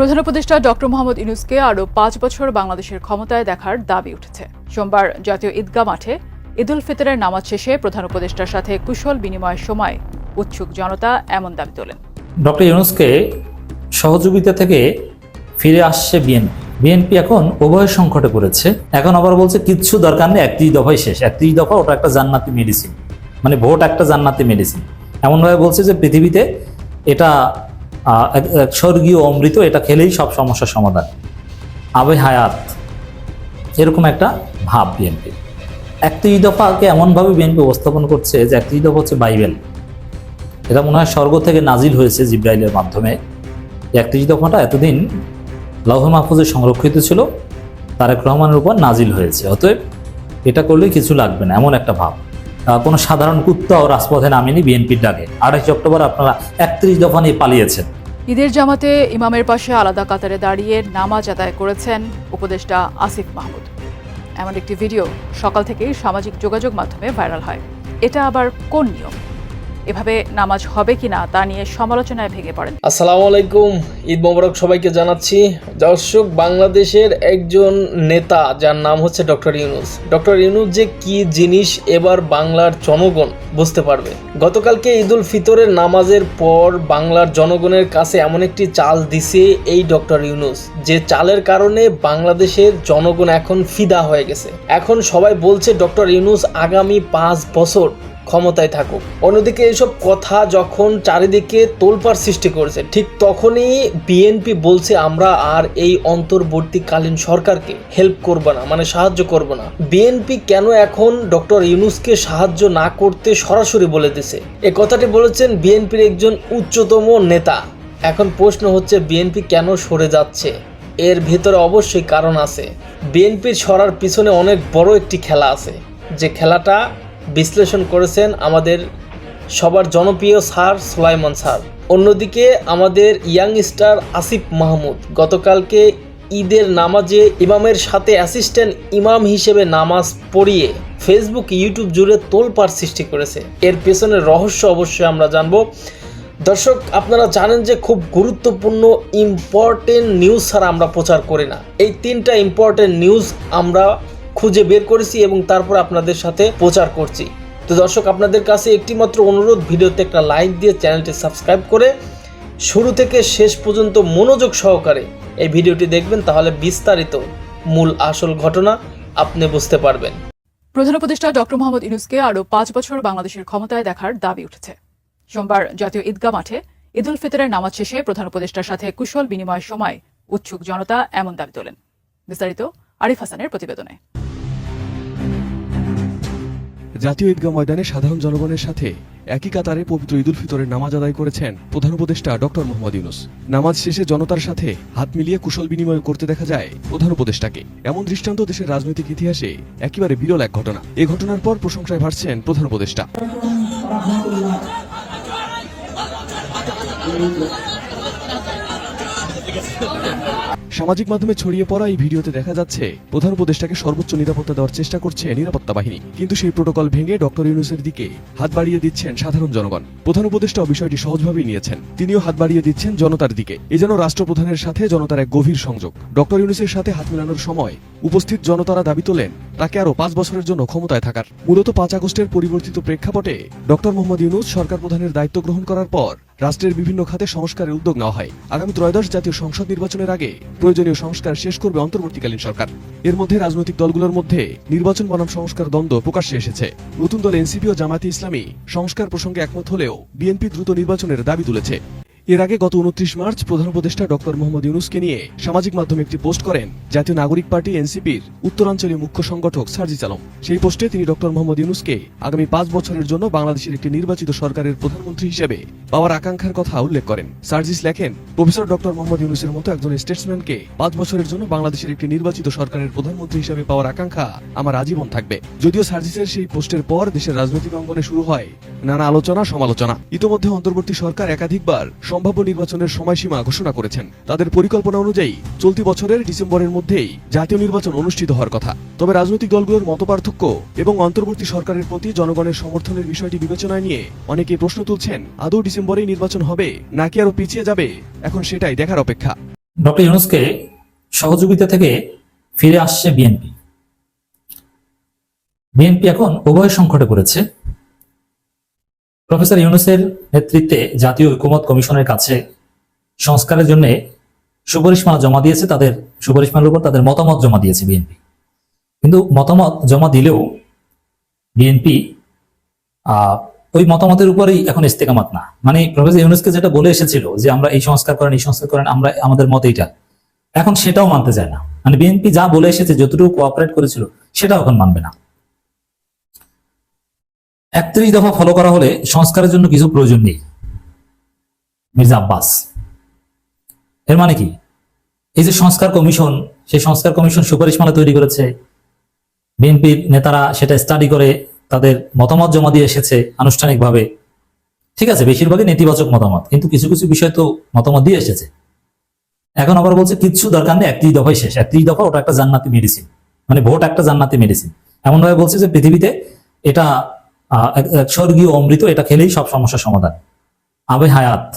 প্রধান উপদেষ্টা ডক্টর মোহাম্মদ ইউনুসকে আরও পাঁচ বছর বাংলাদেশের ক্ষমতায় দেখার দাবি উঠেছে। সোমবার জাতীয় ঈদগাহ মাঠে ঈদুল ফিতরের নামাজ শেষে প্রধান উপদেষ্টার সাথে কুশল বিনিময়ের সময় উৎসুক জনতা এমন দাবি তোলেন। ডক্টর ইউনুসকে সহযোগিতা থেকে ফিরে আসছে বিএনপি। বিএনপি এখন উভয় সংকটে পড়েছে। এখন আবার বলছে কিচ্ছু দরকার নেই একত্রিশ দফাই শেষ। একত্রিশ দফা ওটা একটা জান্নাতি মেডিসিন মানে ভোট একটা জান্নাতি মেডিসিন এমনভাবে বলছে যে পৃথিবীতে এটা স্বর্গীয় অমৃত, এটা খেলেই সব সমস্যার সমাধান। আবে হায়াত, এরকম একটা ভাব বিএনপি একত্রিশ দফাকে এমনভাবে বিএনপি উপস্থাপন করছে যে একত্রিশ দফা হচ্ছে বাইবেল। এটা মনে হয় স্বর্গ থেকে নাজিল হয়েছে জিব্রাইলের মাধ্যমে। একত্রিশ দফাটা এতদিন লৌহ মাহফুজে সংরক্ষিত ছিল, তারেক রহমানের উপর নাজিল হয়েছে। অতএব এটা করলেই কিছু লাগবে না, এমন একটা ভাব। কোনো সাধারণ কুত্তাও রাজপথে নামেনি বিএনপির ডাকে। আঠাশে অক্টোবর আপনারা একত্রিশ দফা নিয়ে পালিয়েছেন। ঈদের জামাতে ইমামের পাশে আলাদা কাতারে দাঁড়িয়ে নামাজ আদায় করেছেন উপদেষ্টা আসিফ মাহমুদ। এমন একটি ভিডিও সকাল থেকেই সামাজিক যোগাযোগ মাধ্যমে ভাইরাল হয়। এটা আবার কোন নিয়ম? এভাবে নামাজ হবে কিনা তা নিয়ে সমালোচনায় ভেঙে পড়েন। আসসালামু আলাইকুম, ঈদ মোবারক সবাইকে জানাচ্ছি। দর্শক, বাংলাদেশের একজন নেতা যার নাম হচ্ছে ডক্টর ইউনুস। ডক্টর ইউনুস যে কি জিনিস এবার বাংলার জনগণ বুঝতে পারবে? গতকালকে ঈদুল ফিতরের নামাজের পর বাংলার জনগণের কাছে এমন একটি চাল দিছে এই ডক্টর ইউনুস, যে চালের কারণে বাংলাদেশের জনগণ এখন ফিদা হয়ে গেছে। এখন সবাই বলছে, ডক্টর ইউনুস, আগামী পাঁচ বছর ক্ষমতায় থাকুক। অন্যদিকে এসব কথা যখন চারিদিকে তোলপাড় সৃষ্টি করেছে, ঠিক তখনই বিএনপি বলছে, আমরা আর এই অন্তর্বর্তীকালীন সরকারকে হেল্প করব না মানে সাহায্য করব না। বিএনপি কেন এখন ডক্টর ইউনুসকে সাহায্য না করতে সরাসরি বলে দিছে? এ কথাটি বলেছেন বিএনপির একজন উচ্চতম নেতা। এখন প্রশ্ন হচ্ছে বিএনপি কেন সরে যাচ্ছে? এর ভেতরে অবশ্যই কারণ আছে। বিএনপির সরার পিছনে অনেক বড় একটি খেলা আছে। যে খেলাটা বিশ্লেষণ করেছেন আমাদের সবার জনপ্রিয় স্যার সোলাইমান স্যার। অন্যদিকে আমাদের ইয়াং স্টার আসিফ মাহমুদ, গতকালকে ঈদের নামাজে ইমামের সাথে অ্যাসিস্ট্যান্ট ইমাম হিসেবে নামাজ পড়িয়ে ফেসবুক, ইউটিউব জুড়ে তোলপাড় সৃষ্টি করেছে। এর পেছনের রহস্য অবশ্যই আমরা জানব। দর্শক, আপনারা জানেন যে খুব গুরুত্বপূর্ণ ইম্পর্টেন্ট নিউজ ছাড়া আমরা প্রচার করি না। এই তিনটা ইম্পর্টেন্ট নিউজ আমরা খুঁজে বের করেছি এবং তারপর আপনাদের সাথে প্রচার করছি। তো দর্শক, আপনাদের কাছে একটিমাত্র অনুরোধ, ভিডিওতে একটা লাইক দিয়ে চ্যানেলটি সাবস্ক্রাইব করে শুরু থেকে শেষ পর্যন্ত মনোযোগ সহকারে এই ভিডিওটি দেখবেন, তাহলে বিস্তারিত মূল আসল ঘটনা আপনি বুঝতে পারবেন। প্রধান উপদেষ্টা ডক্টর মোহাম্মদ ইউনুসকে আরও পাঁচ বছর বাংলাদেশের ক্ষমতায় দেখার দাবি উঠেছে। সোমবার জাতীয় ঈদগাহ মাঠে ঈদুল ফিতরের নামাজ শেষে প্রধান উপদেষ্টার সাথে কুশল বিনিময়ের সময় উৎসুক জনতা এমন দাবি তোলেন। বিস্তারিত আরিফ হাসানের প্রতিবেদনে। জাতীয় ঈদগাহ ময়দানে সাধারণ জনগণের সাথে একই কাতারে পবিত্র ঈদুল ফিতরের নামাজ আদায় করেছেন প্রধান উপদেষ্টা ডক্টর মোহাম্মদ ইউনুস। নামাজ শেষে জনতার সাথে হাত মিলিয়ে কুশল বিনিময় করতে দেখা যায় প্রধান উপদেষ্টাকে। এমন দৃষ্টান্ত দেশের রাজনৈতিক ইতিহাসে একেবারে বিরল এক ঘটনা। এ ঘটনার পর প্রশংসায় ভাসছেন প্রধান উপদেষ্টা। সামাজিক মাধ্যমে ছড়িয়ে পড়া এই ভিডিওতে দেখা যাচ্ছে, প্রধান উপদেষ্টাকে সর্বোচ্চ নিরাপত্তা দেওয়ার চেষ্টা করছে নিরাপত্তা বাহিনী। কিন্তু সেই প্রোটোকল ভেঙে ডক্টর ইউনুসের দিকে হাত বাড়িয়ে দিচ্ছেন সাধারণ জনগণ। প্রধান উপদেষ্টাও বিষয়টি সহজভাবেই নিয়েছেন। তিনিও হাত বাড়িয়ে দিচ্ছেন জনতার দিকে। এ যেন রাষ্ট্রপ্রধানের সাথে জনতার এক গভীর সংযোগ। ডক্টর ইউনুসের সাথে হাত মেলানোর সময় উপস্থিত জনতারা দাবি তোলেন, তাকে আরও পাঁচ বছরের জন্য ক্ষমতায় থাকার। মূলত পাঁচ আগস্টের পরিবর্তিত প্রেক্ষাপটে ডক্টর মোহাম্মদ ইউনুস সরকার প্রধানের দায়িত্ব গ্রহণ করার পর রাষ্ট্রের বিভিন্ন খাতে সংস্কারের উদ্যোগ নেওয়া হয়। আগামী ত্রয়োদশ জাতীয় সংসদ নির্বাচনের আগে প্রয়োজনীয় সংস্কার শেষ করবে অন্তর্বর্তীকালীন সরকার। এর মধ্যে রাজনৈতিক দলগুলোর মধ্যে নির্বাচন বনাম সংস্কার দ্বন্দ্ব প্রকাশ্যে এসেছে। নতুন দল এনসিপি ও জামায়াতে ইসলামী সংস্কার প্রসঙ্গে একমত হলেও বিএনপি দ্রুত নির্বাচনের দাবি তুলেছে। এর আগে গত উনত্রিশ মার্চ প্রধান উপদেষ্টা ডক্টর মোহাম্মদ ইউনুসকে নিয়ে সামাজিক মাধ্যমে একটি পোস্ট করেন জাতীয় নাগরিক পার্টি এনসিপির উত্তরাঞ্চলীয় মুখ্য সংগঠক সার্জিস আলম। সেই পোস্টে তিনি ডক্টর মোহাম্মদ ইউনুসকে আগামী পাঁচ বছরের জন্য বাংলাদেশের একটি নির্বাচিত সরকারের প্রধানমন্ত্রী হিসেবে পাওয়ার আকাঙ্ক্ষার কথা উল্লেখ করেন। সার্জিস লেখেন, প্রফেসর ডক্টর মোহাম্মদ ইউনুসের মতো একজন স্টেটসম্যানকে পাঁচ বছরের জন্য বাংলাদেশের একটি নির্বাচিত সরকারের প্রধানমন্ত্রী হিসেবে পাওয়ার আকাঙ্ক্ষা আমার আজীবন থাকবে। যদিও সার্জিসের সেই পোস্টের পর দেশের রাজনৈতিক অঙ্গনে শুরু হয় নানা আলোচনা সমালোচনা ইতোমধ্যে অন্তর্বর্তী সরকার একাধিকবার সম্ভাব্য নির্বাচনের সময়সীমা ঘোষণা করেছেন। তাদের পরিকল্পনা অনুযায়ী চলতি বছরের ডিসেম্বরের মধ্যেই জাতীয় নির্বাচন অনুষ্ঠিত হওয়ার কথা। তবে রাজনৈতিক দলগুলোর মতপার্থক্য এবং অন্তর্বর্তী সরকারের প্রতি জনগণের সমর্থনের বিষয়টি বিবেচনায় নিয়ে অনেকে প্রশ্ন তুলছেন, আদৌ ডিসেম্বরেই নির্বাচন হবে নাকি আরও পিছিয়ে যাবে? এখন সেটাই দেখার অপেক্ষা। ডক্টর ইউনুসকে সহযোগিতা থেকে ফিরে আসছে বিএনপি। বিএনপি এখন উভয় সংকটে পড়েছে। প্রফেসর ইউনুসের নেতৃত্বে জাতীয় ঐক্যমত কমিশনের কাছে সংস্কারের জন্য সুপারিশমালা জমা দিয়েছে, তাদের সুপারিশমালার উপর তাদের মতামত জমা দিয়েছে বিএনপি। কিন্তু মতামত জমা দিলেও বিএনপি ওই মতামতের উপরেই এখন ইস্তেকামাত না। মানে প্রফেসর ইউনুসকে যেটা বলে এসেছিল যে আমরা এই সংস্কার করেন, এই সংস্কার করেন, আমরা, আমাদের মত এইটা। এখন সেটাও মানতে চায় না। মানে বিএনপি যা বলে এসেছে, যতটুকু কোঅপারেট করেছিল, সেটাও এখন মানবে না। একত্রিশ দফা ফলো করা হলে সংস্কারের জন্য কিছু প্রয়োজন নেই। মির্জা আব্বাস। এর মানে কি? এই যে সংস্কার কমিশন, সেই সংস্কার কমিশন সুপারিশমালা তৈরি করেছে। বিএনপির নেতারা সেটা স্টাডি করে তাদের মতামত জমা দিয়ে এসেছে আনুষ্ঠানিকভাবে। ঠিক আছে, বেশিরভাগই নেতিবাচক মতামত, কিন্তু কিছু কিছু বিষয় তো মতামত দিয়ে এসেছে। এখন আবার বলছে কিচ্ছু দরকার নেই, একত্রিশ দফায় শেষ। একত্রিশ দফা ওটা একটা জান্নাতি মেডিসিন মানে ভোট একটা জান্নাতি মেডিসিন এমনভাবে বলছে যে পৃথিবীতে এটা এক- স্বর্গীয় অমৃত, এটা খেলেই সব সমস্যার সমাধান। আবে হায়াত।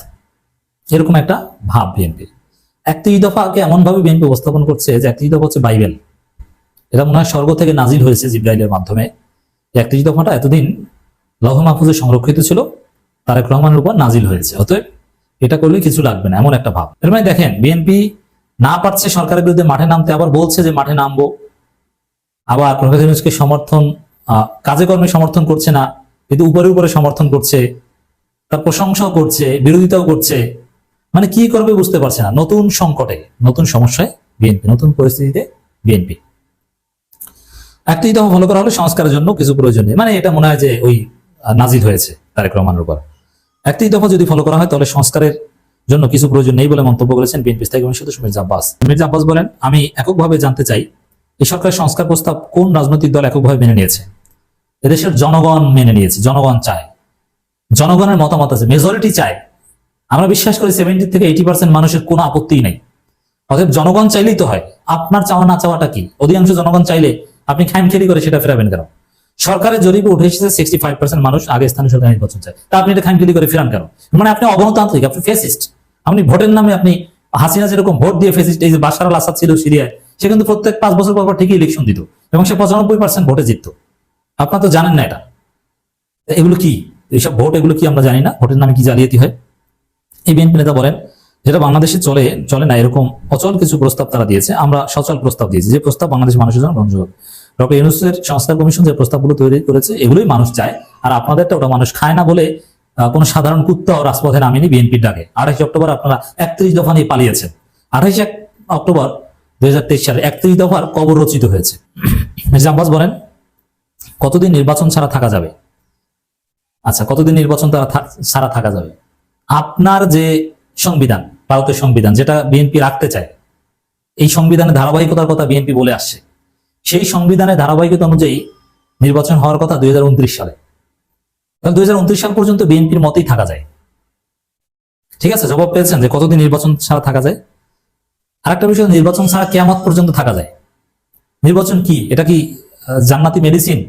এরকম একটা ভাব বিএনপি একত্রিশ দফাকে এমন ভাবে বিএনপি উপস্থাপন করছে যে একত্রিশ দফা হচ্ছে বাইবেল। এটা মনে হয় স্বর্গ থেকে নাজিল হয়েছে জিব্রাইলের মাধ্যমে। একত্রিশ দফাটা এতদিন লৌহ মাহফুজে সংরক্ষিত ছিল, তারেক রহমানের উপর নাজিল হয়েছে। অতএব এটা করলে কিছু লাগবে না, এমন একটা ভাব। এর মানে দেখেন বিএনপি না পারছে সরকারের বিরুদ্ধে মাঠে নামতে, আবার বলছে যে মাঠে নামবো। আবার সমর্থন কাজে কর্মে সমর্থন করছে না, কিন্তু উপরে উপরে সমর্থন করছে, তার প্রশংসাও করছে, বিরোধিতাও করছে। মানে কি করবে বুঝতে পারছে না। নতুন সংকটে, নতুন সমস্যায় বিএনপি, নতুন পরিস্থিতিতে বিএনপি। একটাই দফা ফলো করা হলে সংস্কারের জন্য কিছু প্রয়োজন নেই। মানে এটা মনে হয় যে ওই নাজিল হয়েছে তারেক রহমানের উপর। একটাই দফা যদি ফলো করা হয় তাহলে সংস্কারের জন্য কিছু প্রয়োজন নেই বলে মন্তব্য করেছেন বিএনপি স্থায়ী কমিটির সদস্য মির্জা আব্বাস। মির্জা আব্বাস বলেন, আমি এককভাবে জানতে চাই এই সরকারের সংস্কার প্রস্তাব কোন রাজনৈতিক দল এককভাবে মেনে নিয়েছে? এদেশের জনগণ মেনে নিয়েছে, জনগণ চায়। জনগণের মতামত আছে মেজরিটি চায়। আমরা বিশ্বাস করি সেভেন্টি থেকে এইটি পার্সেন্ট মানুষের কোনো আপত্তিই নাই। অতএব জনগণ চাইলেই তো হয়। আপনার চাওয়া না চাওয়াটা কি? অধিকাংশ জনগণ চাইলে আপনি খামখেলি করে সেটা ফেরাবেন কেন? সরকারের জরিপে উঠে এসেছে সিক্সটি ফাইভ পার্সেন্ট মানুষ আগে স্থানীয় সরকার নির্বাচন চায়। তা আপনি এটা খামখেলি করে ফেরান কেন? মানে আপনি অগণতান্ত্রিক, আপনি ফেসিস্ট আপনি ভোটের নামে আপনি হাসিনা যেরকম ভোট দিয়ে ফেসিস্ট এই যে বাসার আল আসাদ ছিল সিরিয়ায় সে কিন্তু প্রত্যেক পাঁচ বছর পর ঠিকই ইলেকশন দিত এবং সে পঁচানব্বই পার্সেন্ট ভোটে জিতত। আপনার তো জানেন না এটা। এগুলো কি? এইসব ভোট, এগুলো কি আমরা জানি না? ভোটের নামে কি জালিয়াতি হয়? এই বিএনপি নেতা বলেন, যেটা বাংলাদেশে চলে চলে না, এরকম অচল কিছু প্রস্তাব তারা দিয়েছে, আমরা সচল প্রস্তাব দিয়েছি। যে প্রস্তাব বাংলাদেশ মানুষের জন্য গ্রহণযোগ্য। ডক্টর ইউনুসের সংস্কার কমিশন যে প্রস্তাবগুলো তৈরি করেছে, এগুলোই মানুষ চায়। আর আপনাদেরটা ওটা মানুষ খায় না বলে কোনো সাধারণ ও রাজপথে নামেনি বিএনপির ডাকে। আঠাইশে অক্টোবর আপনারা একত্রিশ দফা নিয়ে পালিয়েছেন। আঠাইশে অক্টোবর দুই হাজার তেইশ সালে একত্রিশ দফার কবর রচিত হয়েছে। মির্জা বলেন, কতদিন নির্বাচন ছাড়া থাকা যাবে? আচ্ছা কতদিন নির্বাচন তারা ছাড়া থাকা যাবে? আপনার যে সংবিধান, ভারতের সংবিধান, যেটা বিএনপি রাখতে চায়, এই সংবিধানের ধারাবাহিকতার কথা বিএনপি বলে আসছে। সেই সংবিধানের ধারাবাহিকতা অনুযায়ী নির্বাচন হওয়ার কথা দুই হাজার উনত্রিশ সালে। দুই সাল পর্যন্ত বিএনপির মতেই থাকা যায়। ঠিক আছে, জবাব পেয়েছেন যে কতদিন নির্বাচন ছাড়া থাকা যায়? আরেকটা বিষয়, নির্বাচন ছাড়া কেয়ামত পর্যন্ত থাকা যায়। নির্বাচন কি? এটা কি জান্নাতি মেডিসিন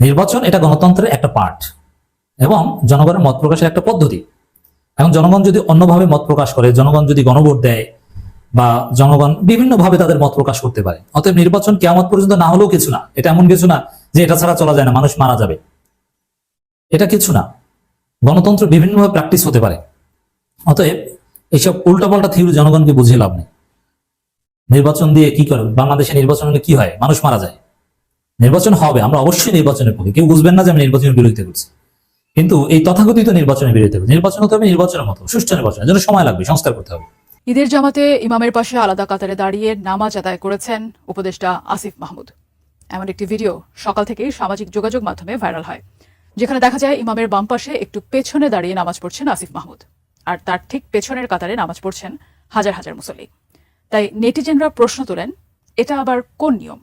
নির্বাচন এটা গণতন্ত্রের একটা পার্ট এবং জনগণের মত প্রকাশের একটা পদ্ধতি। এখন জনগণ যদি অন্যভাবে মত প্রকাশ করে, জনগণ যদি গণভোট দেয় বা জনগণ বিভিন্নভাবে তাদের মত প্রকাশ করতে পারে, অতএব নির্বাচন কেমন পর্যন্ত না হলেও কিছু না। এটা এমন কিছু না যে এটা ছাড়া চলা যায় না, মানুষ মারা যাবে। এটা কিছু না। গণতন্ত্র বিভিন্নভাবে প্র্যাকটিস হতে পারে। অতএব এইসব উল্টাপাল্টা থিওরি জনগণকে বুঝিয়ে লাভ নেই। নির্বাচন দিয়ে কি করে? বাংলাদেশে নির্বাচন হলে কি হয়? মানুষ মারা যায়। নির্বাচন হবে, আমরা অবশ্যই নির্বাচনের পক্ষে। কেউ বুঝবেন না যে আমি নির্বাচনের বিরোধিতা করছি। কিন্তু এই তথাকথিত নির্বাচনের বিরোধিতা করছি। নির্বাচন হতে হবে, নির্বাচনের মতো। সুষ্ঠু নির্বাচনের জন্য সময় লাগবে, সংস্কার করতে হবে। ঈদের জামাতে ইমামের পাশে আলাদা কাতারে দাঁড়িয়ে নামাজ আদায় করেছেন উপদেষ্টা আসিফ মাহমুদ। এমন একটি ভিডিও সকাল থেকেই সামাজিক যোগাযোগ মাধ্যমে ভাইরাল হয়, যেখানে দেখা যায় ইমামের বাম পাশে একটু পেছনে দাঁড়িয়ে নামাজ পড়ছেন আসিফ মাহমুদ। আর তার ঠিক পেছনের কাতারে নামাজ পড়ছেন হাজার হাজার মুসল্লি। তাই নেটিজেনরা প্রশ্ন তোলেন, এটা আবার কোন নিয়ম?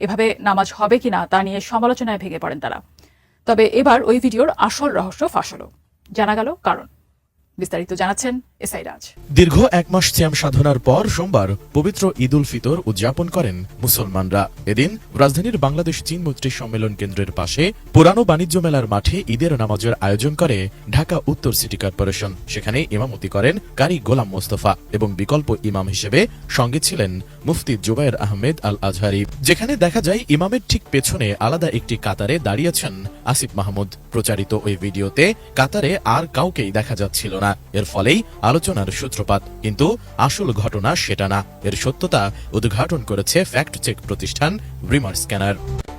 এভাবে নামাজ হবে কিনা তা নিয়ে সমালোচনায় ভেঙে পড়েন তারা। তবে এবার ওই ভিডিওর আসল রহস্য ফাঁস হলো। জানা গেল কারণ। বিস্তারিত জানাচ্ছেন দীর্ঘ এক মাস সিয়াম সাধনার পর সোমবার পবিত্র ঈদ উল ফিতর উদযাপন করেন মুসলমানরা। এদিন রাজধানীর বাংলাদেশ চীন মৈত্রী সম্মেলন কেন্দ্রের পাশে পুরানো বাণিজ্য মেলার মাঠে ঈদের নামাজের আয়োজন করে ঢাকা উত্তর সিটি কর্পোরেশন। সেখানে ইমামতি করেন কারি গোলাম মোস্তফা এবং বিকল্প ইমাম হিসেবে সঙ্গে ছিলেন মুফতি জুবায়ের আহমেদ আল আজহারি যেখানে দেখা যায় ইমামের ঠিক পেছনে আলাদা একটি কাতারে দাঁড়িয়েছেন আসিফ মাহমুদ। প্রচারিত ওই ভিডিওতে কাতারে আর কাউকেই দেখা যাচ্ছিল না। এর ফলেই আলোচনার সূত্রপাত। কিন্তু আসল ঘটনা সেটা না। এর সত্যতা উদ্ঘাটন করেছে ফ্যাক্ট চেক প্রতিষ্ঠান রিমার স্ক্যানার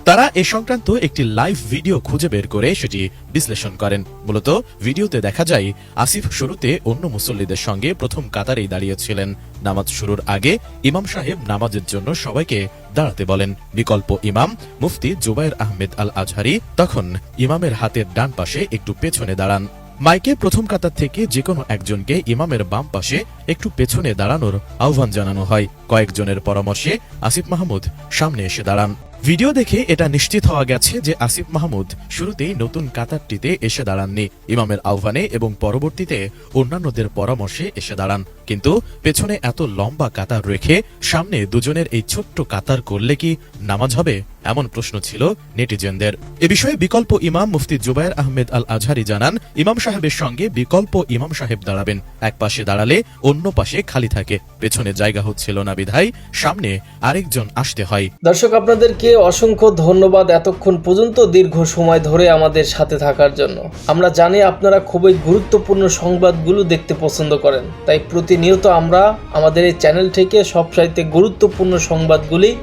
তারা এ সংক্রান্ত একটি লাইভ ভিডিও খুঁজে বের করে সেটি বিশ্লেষণ করেন। মূলত ভিডিওতে দেখা যায়, আসিফ শুরুতে অন্য মুসল্লিদের সঙ্গে প্রথম কাতারেই দাঁড়িয়েছিলেন। নামাজ শুরুর আগে ইমাম সাহেব নামাজের জন্য সবাইকে দাঁড়াতে বলেন। বিকল্প ইমাম মুফতি জুবাইর আহমেদ আল আজহারি তখন ইমামের হাতের ডান পাশে একটু পেছনে দাঁড়ান। মাইকে প্রথম কাতার থেকে যে কোনো একজনকে ইমামের বাম পাশে একটু পেছনে দাঁড়ানোর আহ্বান জানানো হয়। কয়েকজনের পরামর্শে আসিফ মাহমুদ সামনে এসে দাঁড়ান। ভিডিও দেখে এটা নিশ্চিত হওয়া গেছে যে আসিফ মাহমুদ শুরুতেই নতুন কাতারটিতে এসে দাঁড়াননি। ইমামের আহ্বানে এবং পরবর্তীতে অন্যান্যদের পরামর্শে এসে দাঁড়ান। কিন্তু পেছনে এত লম্বা কাতার রেখে সামনে দুজনের এই ছোট্ট কাতার করলে কি নামাজ হবে? এমন প্রশ্ন ছিল নেটিজেনদের। এ বিষয়ে বিকল্প ইমাম মুফতি জুবায়ের আহমেদ আল আজহারি জানান, ইমাম সাহেবের সঙ্গে বিকল্প ইমাম সাহেব দাঁড়াবেন। এক পাশে দাঁড়ালে অন্য পাশে খালি থাকে। পেছনে জায়গা হচ্ছিল না বিধায়, সামনে আরেকজন আসতে হয়। দর্শক, আপনাদেরকে অসংখ্য ধন্যবাদ এতক্ষণ পর্যন্ত দীর্ঘ সময় ধরে আমাদের সাথে থাকার জন্য। আমরা জানি আপনারা খুবই গুরুত্বপূর্ণ সংবাদগুলো দেখতে পছন্দ করেন। তাই প্রতিনিয়ত আমরা আমাদের এই চ্যানেল থেকে সবচাইতে গুরুত্বপূর্ণ সংবাদগুলি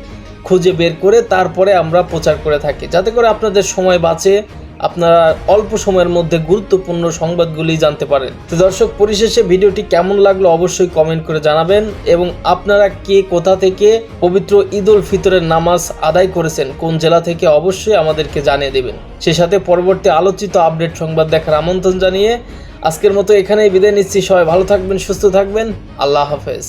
খুঁজে বের করে তারপরে আমরা প্রচার করে থাকি। যাতে করে আপনাদের সময় বাঁচে, আপনারা অল্প সময়ের মধ্যে গুরুত্বপূর্ণ সংবাদগুলি জানতে পারেন। তো দর্শক, পরিশেষে ভিডিওটি কেমন লাগল অবশ্যই কমেন্ট করে জানাবেন এবং আপনারা কে, কোথা থেকে পবিত্র ঈদ উল ফিতরের নামাজ আদায় করেছেন, কোন জেলা থেকে অবশ্যই আমাদেরকে জানিয়ে দেবেন। সেই সাথে পরবর্তী আলোচিত আপডেট সংবাদ দেখার আমন্ত্রণ জানিয়ে আজকের মতো এখানেই বিদায় নিচ্ছি। সবাই ভালো থাকবেন, সুস্থ থাকবেন। আল্লাহ হাফেজ।